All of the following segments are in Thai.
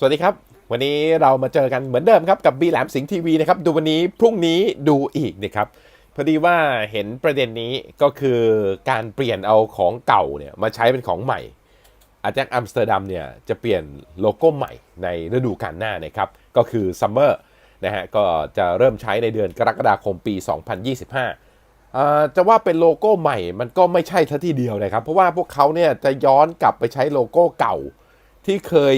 สวัสดีครับ วันนี้เรามาเจอกันเหมือนเดิมครับกับบีแหลมสิงห์ทีวีนะครับดูวันนี้พรุ่งนี้ดูอีกนะครับพอดีว่าเห็นประเด็นนี้ก็คือการเปลี่ยนเอาของเก่าเนี่ยมาใช้เป็นของใหม่อาแจ็คอัมสเตอร์ดัมเนี่ยจะเปลี่ยนโลโก้ใหม่ในฤดูกาลหน้านะครับก็คือซัมเมอร์นะฮะก็จะเริ่มใช้ในเดือนกรกฎาคมปี 2025อ่าจะว่าเป็นโลโก้ใหม่มันก็ไม่ใช่ทัทีเดียวนะครับ เพราะว่าพวกเขาเนี่ยจะย้อนกลับไปใช้โลโก้เก่าที่เคย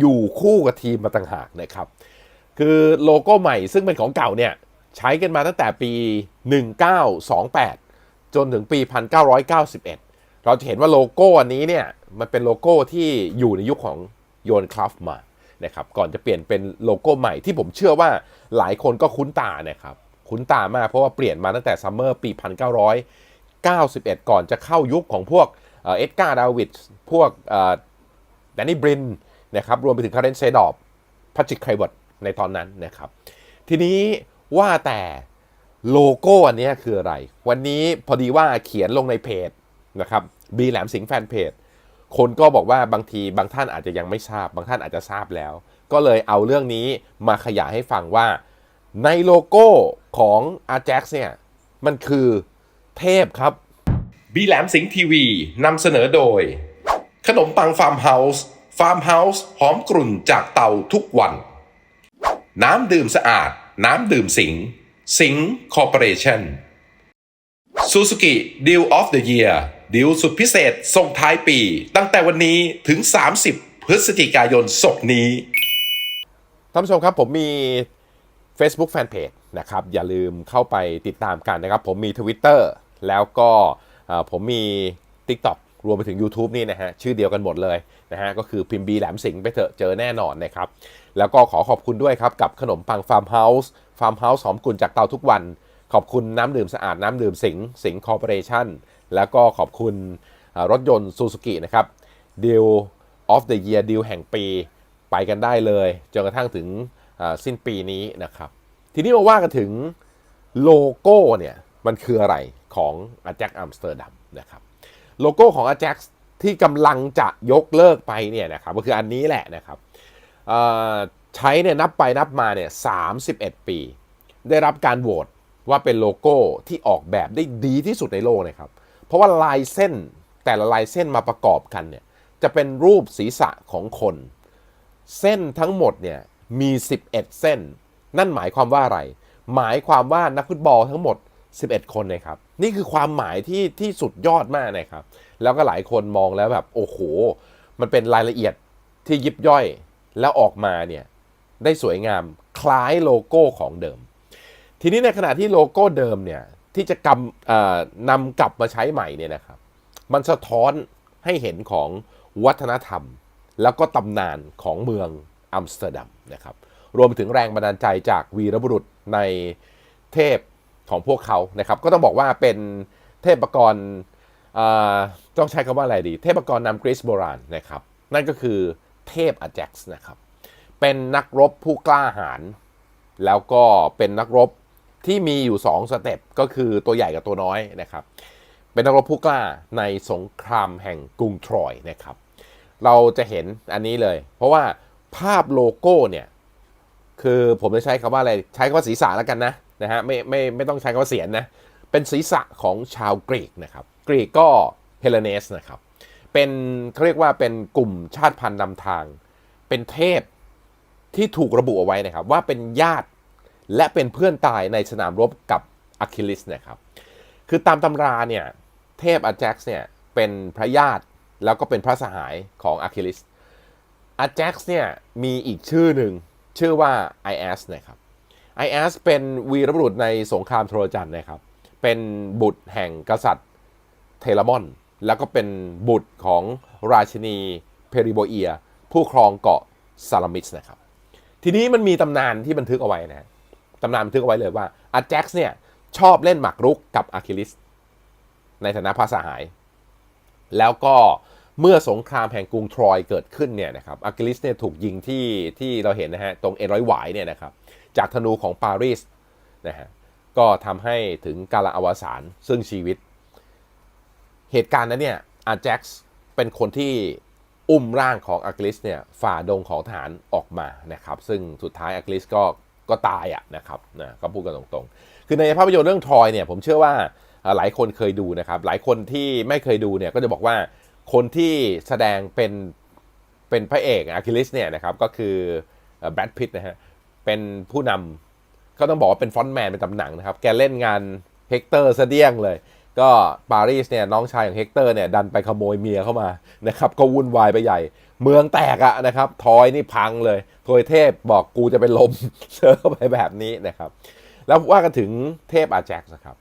อยู่คู่กับทีมมาต่างหากนะครับ คือโลโก้ใหม่ซึ่งเป็นของเก่าเนี่ย ใช้กันมาตั้งแต่ปี 1928 จนถึงปี 1991 เราจะเห็นว่าโลโก้อันนี้เนี่ย มันเป็นโลโก้ที่อยู่ในยุคของโยนคราฟมานะครับก่อนจะเปลี่ยนเป็นโลโก้ใหม่ที่ผมเชื่อว่าหลายคนก็คุ้นตานะครับคุ้นตามากเพราะว่าเปลี่ยนมาตั้งแต่ซัมเมอร์ปี 1991 ก่อนจะเข้ายุคของพวกเอ็ดการ์ดาวิดพวกแดนนี่บริน นะครับรวมไปถึงคาร์เรนเซดอฟพัชชิคไครวัตในตอนนั้นนะครับ ทีนี้ว่าแต่โลโก้อันนี้คืออะไร วันนี้พอดีว่าเขียนลงในเพจนะครับบีแหลมสิงห์แฟนเพจคนก็บอกว่าบางทีบางท่านอาจจะยังไม่ทราบ บางท่านอาจจะทราบแล้ว ก็เลยเอาเรื่องนี้มาขยายให้ฟังว่าในโลโก้ของ a j a x เนี่ย มันคือเทพครับบีแหลมสิงห์ทีวีนำเสนอโดย ขนมปังฟาร์มเฮาส์ ฟาร์มเฮาส์หอมกรุ่นจากเตาทุกวัน น้ำดื่มสะอาด น้ำดื่มสิงห์สิงห์คอร์ปอเรชั่น Suzuki Deal of the Year ดีลสุดพิเศษส่งท้ายปี ตั้งแต่วันนี้ถึง 30 พฤศจิกายนศกนี้ ท่านผู้ชมครับผมมี Facebook Fanpage นะครับ อย่าลืมเข้าไปติดตามกันนะครับ ผมมี Twitter แล้วก็ผมมี TikTok รวมไปถึง YouTube นี่นะฮะ ชื่อเดียวกันหมดเลย นะฮะก็คือพิมพ์บีแหลมสิงไปเถอะเจอแน่นอนนะครับ แล้วก็ขอขอบคุณด้วยครับ กับขนมปังฟาร์มเฮาส์ฟาร์มเฮาส์หอมกุลจากเตาทุกวัน ขอบคุณน้ำดื่มสะอาดน้ำดื่มสิงสิงคอร์ปอเรชั่นแล้วก็ขอบคุณรถยนต์ซูซูกินะครับ Deal of the Year Deal แห่งปีไปกันได้เลยจนกระทั่งถึงสิ้นปีนี้นะครับ ทีนี้มาว่ากันถึงโลโก้เนี่ยมันคืออะไรของ a j a x Amsterdam นะครับโลโก้ของ a j a x ที่กำลังจะยกเลิกไปเนี่ยนะครับก็คืออันนี้แหละนะครับใช้เนี่ยนับไปนับมาเนี่ย31ปี ได้รับการโหวตว่าเป็นโลโก้ที่ออกแบบได้ดีที่สุดในโลกนะครับ เพราะว่าลายเส้นแต่ละลายเส้นมาประกอบกันเนี่ยจะเป็นรูปศีรษะของคน เส้นทั้งหมดเนี่ยมี 11 เส้น นั่นหมายความว่าอะไร หมายความว่านักฟุตบอลทั้งหมด 11 คนนะครับ นี่คือความหมายที่ที่สุดยอดมากนะครับ แล้วก็หลายคนมองแล้วแบบโอ้โห มันเป็นรายละเอียดที่ยิบย่อยแล้วออกมาเนี่ยได้สวยงามคล้ายโลโก้ของเดิม ทีนี้ในขณะที่โลโก้เดิมเนี่ยที่จะกำนำกลับมาใช้ใหม่เนี่ยนะครับ มันสะท้อนให้เห็นของวัฒนธรรม แล้วก็ตำนานของเมืองอัมสเตอร์ดัมนะครับ รวมถึงแรงบันดาลใจจากวีรบุรุษในเทพ ของพวกเขานะครับ ก็ต้องบอกว่าเป็นเทพกรเอ่อต้องใช้คำว่าอะไรดี เทพกรนำกรีซโบราณนะครับ นั่นก็คือเทพอาแจ็กซ์นะครับ เป็นนักรบผู้กล้าหาญแล้วก็เป็นนักรบที่มีอยู่ 2 สเต็ปก็คือตัวใหญ่กับตัวน้อยนะครับ เป็นนักรบผู้กล้าในสงครามแห่งกรุงทรอยนะครับ เราจะเห็นอันนี้เลย เพราะว่าภาพโลโก้เนี่ย คือผมจะใช้คำว่าอะไร ใช้คำว่าศีรษะแล้วกันนะ นะฮะไม่ไม่ไม่ต้องใช้คำว่าเสียนนะ เป็นศีรษะของชาวกรีกนะครับกรีกก็เฮเลเนสนะครับเป็นเขาเรียกว่าเป็นกลุ่มชาติพันธุ์นำทาง เป็นเทพที่ถูกระบุเอาไว้นะครับ ว่าเป็นญาติและเป็นเพื่อนตายในสนามรบกับอะคิลิสนะครับคือตามตำราเนี่ยเทพอาแจ็กซ์เนี่ยเป็นพระญาติแล้วก็เป็นพระสหายของอะคิลิสอาแจ็กซ์เนี่ยมีอีกชื่อหนึ่งชื่อว่าไอแอสนะครับ ไอแอสเป็นวีรบุรุษในสงครามโทรจันนะครับ เป็นบุตรแห่งกษัตริย์เทเลมอน แล้วก็เป็นบุตรของราชินีเพริโบเอีย ผู้ครองเกาะซาลามิสนะครับ ทีนี้มันมีตำนานที่บันทึกเอาไว้นะตำนานบันทึกเอาไว้เลยว่าอาแจ็กซ์เนี่ยชอบเล่นหมากรุกกับอะคิลิสในฐานะพระสหาย แล้วก็เมื่อสงครามแห่งกรุงทรอยเกิดขึ้นเนี่ยนะครับอะคิลิสเนี่ยถูกยิงที่ที่เราเห็นนะฮะตรงเอ็นร้อยหวายเนี่ยนะครับ จากธนูของปารีสนะฮะก็ทำให้ถึงกาลอวสานซึ่งชีวิต เหตุการณ์นั้นเนี่ยอาแจ็กซ์เป็นคนที่อุ้มร่างของอักลิสเนี่ยฝ่าดงของทหารออกมานะครับ ซึ่งสุดท้ายอักลิสก็ก็ตายอะนะครับนะก็พูดกันตรงๆ คือในภาพยนตร์เรื่องทรอยเนี่ยผมเชื่อว่าหลายคนเคยดูนะครับ หลายคนที่ไม่เคยดูเนี่ยก็จะบอกว่าคนที่แสดงเป็นเป็นพระเอกอะคิลิสเนี่ยนะครับก็คือแบทพิตนะฮะ เป็นผู้นำก็ต้องบอกว่าเป็นฟอนต์แมนเป็นตำหนังนะครับ แกเล่นงานเฮกเตอร์เสเดียงเลย ก็ปารีสเนี่ยน้องชายของเฮกเตอร์เนี่ยดันไปขโมยเมียเข้ามานะครับก็วุ่นวายไปใหญ่ เมืองแตกอะนะครับ ทอยนี่พังเลยโทยเทพบอกกูจะเป็นลมเจอเข้าไปแบบนี้นะครับ แล้วว่ากันถึงเทพอาแจ็กซ์นะครับ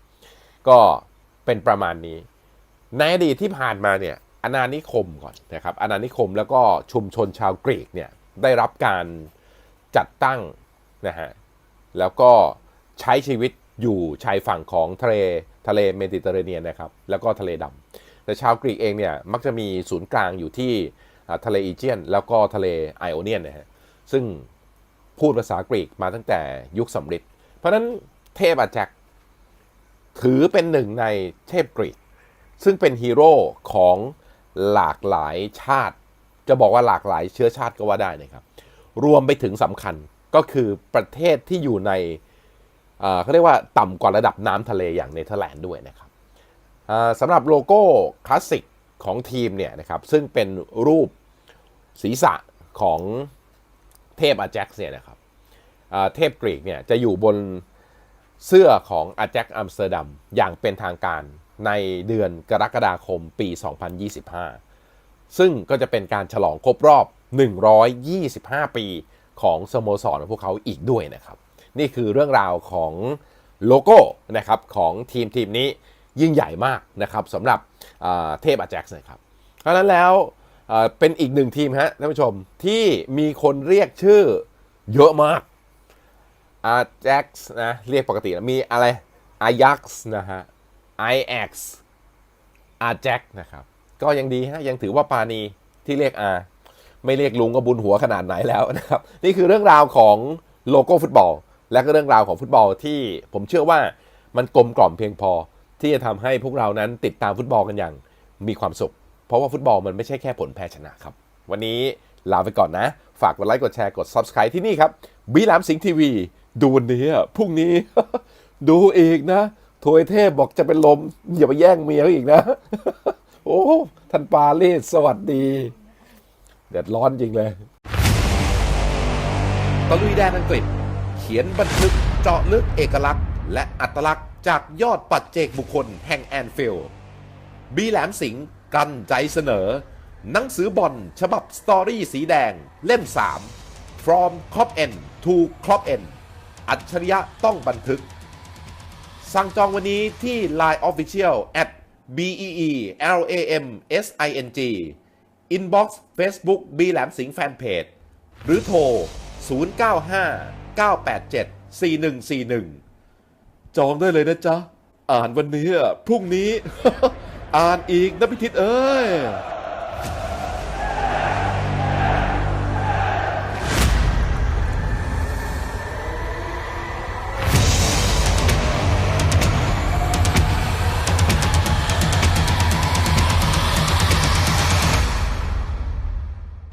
ก็เป็นประมาณนี้ ในอดีตที่ผ่านมาเนี่ยอาณานิคมก่อนนะครับอาณานิคมแล้วก็ชุมชนชาวกรีกเนี่ยได้รับการจัดตั้ง นะฮะแล้วก็ใช้ชีวิตอยู่ชายฝั่งของทะเลทะเลเมดิเตอร์เรเนียนนะครับแล้วก็ทะเลดำแต่ชาวกรีกเองเนี่ยมักจะมีศูนย์กลางอยู่ที่ทะเลอีเจียน แล้วก็ทะเลไอโอเนียนนะฮะซึ่งพูดภาษากรีกมาตั้งแต่ยุคสำริดเพราะนั้นเทพอาจ็คถือเป็นหนึ่งในเทพกรีก ซึ่งเป็นฮีโร่ของหลากหลายชาติ จะบอกว่าหลากหลายเชื้อชาติก็ว่าได้นะครับ รวมไปถึงสำคัญ ก็คือประเทศที่อยู่ในเขาเรียกว่าต่ำกว่าระดับน้ำทะเลอย่างเนเธอร์แลนด์ด้วยนะครับสำหรับโลโก้คลาสสิกของทีมเนี่ยนะครับซึ่งเป็นรูปศีรษะของเทพอาแจ็คเนี่ยนะครับเทพกรีกเนี่ยจะอยู่บนเสื้อของอาแจ็คอัมสเตอร์ดัมอย่างเป็นทางการในเดือนกรกฎาคมปี 2025 ซึ่งก็จะเป็นการฉลองครบรอบ 125 ปี ของสโมสรของพวกเขาอีกด้วยนะครับ นี่คือเรื่องราวของโลโก้นะครับของทีมทีมนี้ยิ่งใหญ่มากนะครับสำหรับเทพอาแจ็คนะครับเพราะฉะนั้นแล้วเป็นอีกหนึ่งทีมฮะท่านผู้ชมที่มีคนเรียกชื่อเยอะมากอาแจ็กซ์นะเรียกปกตินะมีอะไรอายักซ์นะฮะไอแอ็กซ์อาแจ็กนะครับก็ยังดีฮะยังถือว่าปานีที่เรียกอา ไม่เรียกลุงก็บุญหัวขนาดไหนแล้วนะครับ นี่คือเรื่องราวของโลโก้ฟุตบอล และก็เรื่องราวของฟุตบอลที่ผมเชื่อว่ามันกลมกล่อมเพียงพอ ที่จะทำให้พวกเรานั้นติดตามฟุตบอลกันอย่างมีความสุข เพราะว่าฟุตบอลมันไม่ใช่แค่ผลแพ้ชนะครับ วันนี้ลาไปก่อนนะ ฝากกดไลค์กดแชร์กด Subscribe ที่นี่ครับบีแหลมสิงห์ทีวีดูวันนี้พรุ่งนี้ ดูอีกนะโทยเทพบอกจะเป็นลมอย่าไปแย่งเมียเขาอีกนะ โอ้ท่านปาเลสสวัสดี เดือดร้อนจริงเลยตะลุยแดนอังกฤษ เขียนบันทึกเจาะลึกเอกลักษณ์ และอัตลักษณ์จากยอดปัจเจกบุคคลแห่งแอนฟิลด์บีแหลมสิงห์กันใจเสนอ หนังสือบอลฉบับสตอรี่สีแดงเล่ม 3 From Cop End to Cop End อัจฉริยะต้องบันทึก สั่งจองวันนี้ที่ Line Official at b e e l a m s i n g Inbox Facebook บีแหลมสิงห์แฟนเพจ หรือโทร 095 987 4141 จองได้เลยนะจ๊ะ อ่านวันนี้อะพรุ่งนี้ อ่านอีกนะพิทิศเอ้ย